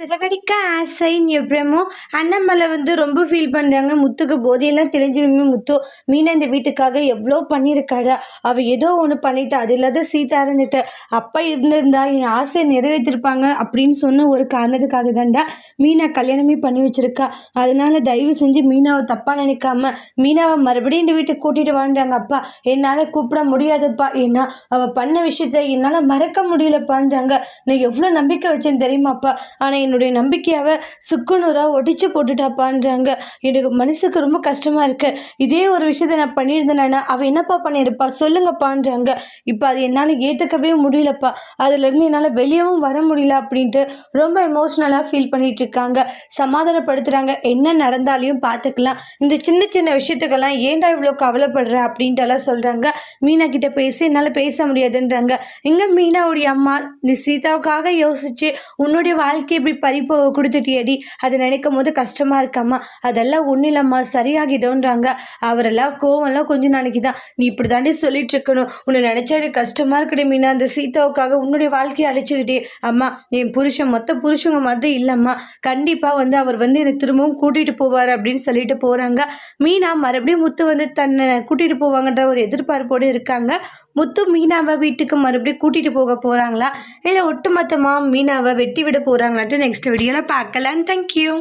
சிறகடிக்க ஆசைன்னு எப்படியமோ அண்ணன் வந்து ரொம்ப ஃபீல் பண்ணுறாங்க முத்துக்கு போதையெல்லாம் தெரிஞ்சுக்கணுமே முத்து. மீனா இந்த வீட்டுக்காக எவ்வளோ பண்ணியிருக்காடா அவள் ஏதோ ஒன்று பண்ணிட்டா. அது இல்லாத சீதா இருந்துட்டு அப்பா இருந்திருந்தா என் ஆசையை நிறைவேற்றிருப்பாங்க அப்படின்னு சொன்ன ஒரு காரணத்துக்காக தான்டா மீனா கல்யாணமே பண்ணி வச்சுருக்கா. அதனால தயவு செஞ்சு மீனாவை தப்பாக நினைக்காம மீனாவை மறுபடியும் இந்த வீட்டுக்கு கூட்டிகிட்டு வாழ்றாங்க அப்பா. என்னால் கூப்பிட முடியாதுப்பா ஏன்னா அவள் பண்ண விஷயத்த என்னால் மறக்க முடியலப்பான்றாங்க. நான் எவ்வளோ நம்பிக்கை வச்சேன்னு தெரியுமாப்பா. ஆனால் என்னுடைய நம்பிக்கையாவை சுக்குநூறாக ஒடிச்சு போட்டுட்டாப்பான்றாங்க. எனக்கு மனசுக்கு ரொம்ப கஷ்டமாக இருக்கு. இதே ஒரு விஷயத்த நான் பண்ணியிருந்தேனா அவள் என்னப்பா பண்ணியிருப்பா? சொல்லுங்கப்பான்றாங்க. இப்போ அது என்னால் ஏற்றுக்கவே முடியலப்பா. அதுலேருந்து என்னால் வெளியவும் வர முடியல அப்படின்ட்டு ரொம்ப எமோஷ்னலாக ஃபீல் பண்ணிட்டு இருக்காங்க சமாதானப்படுத்துகிறாங்க என்ன நடந்தாலையும் பார்த்துக்கலாம் இந்த சின்ன சின்ன விஷயத்துக்கெல்லாம் ஏன்டா இவ்வளோ கவலைப்படுற அப்படின்ட்டு எல்லாம் சொல்கிறாங்க மீனா கிட்ட பேசி என்னால் பேச முடியாதுன்றாங்க. இங்கே மீனாவுடைய அம்மா நீ சீதாவுக்காக யோசிச்சு உன்னுடைய வாழ்க்கை இப்படி பறிப்பு கொடுத்துட்டியடி. அது நினைக்கும் போது கஷ்டமா இருக்காம்மா. அதெல்லாம் ஒன்றும் இல்லைம்மா சரியாகிடும்ன்றாங்க. அவரெல்லாம் கோவம்லாம் கொஞ்சம் நாளைக்கு தான் நீ இப்படி தாண்டி சொல்லிட்டு இருக்கணும் உன்னை நினச்சா எனக்கு கஷ்டமா இருக்கடி மீனா. அந்த சீதாவுக்காக உன்னுடைய வாழ்க்கையை அழிச்சுக்கிட்டே. அம்மா என் புருஷன் மொத்த புருஷங்க மாதிரி இல்லைம்மா. கண்டிப்பாக வந்து அவர் வந்து என்னை திரும்பவும் கூட்டிகிட்டு போவார் அப்படின்னு சொல்லிட்டு போகிறாங்க மீனா மறுபடியும் முத்து வந்து தன்னை கூட்டிகிட்டு போவாங்கன்ற ஒரு எதிர்பார்ப்போடு இருக்காங்க. முத்து மீனாவை வீட்டுக்கு மறுபடியும் கூட்டிகிட்டு போக போகிறாங்களா இல்லை ஒட்டுமொத்தமாக மீனாவை வெட்டி விட போகிறாங்களான்ட்டு நெக்ஸ்ட் வீடியோவில் பார்க்கலாம் தேங்க்யூ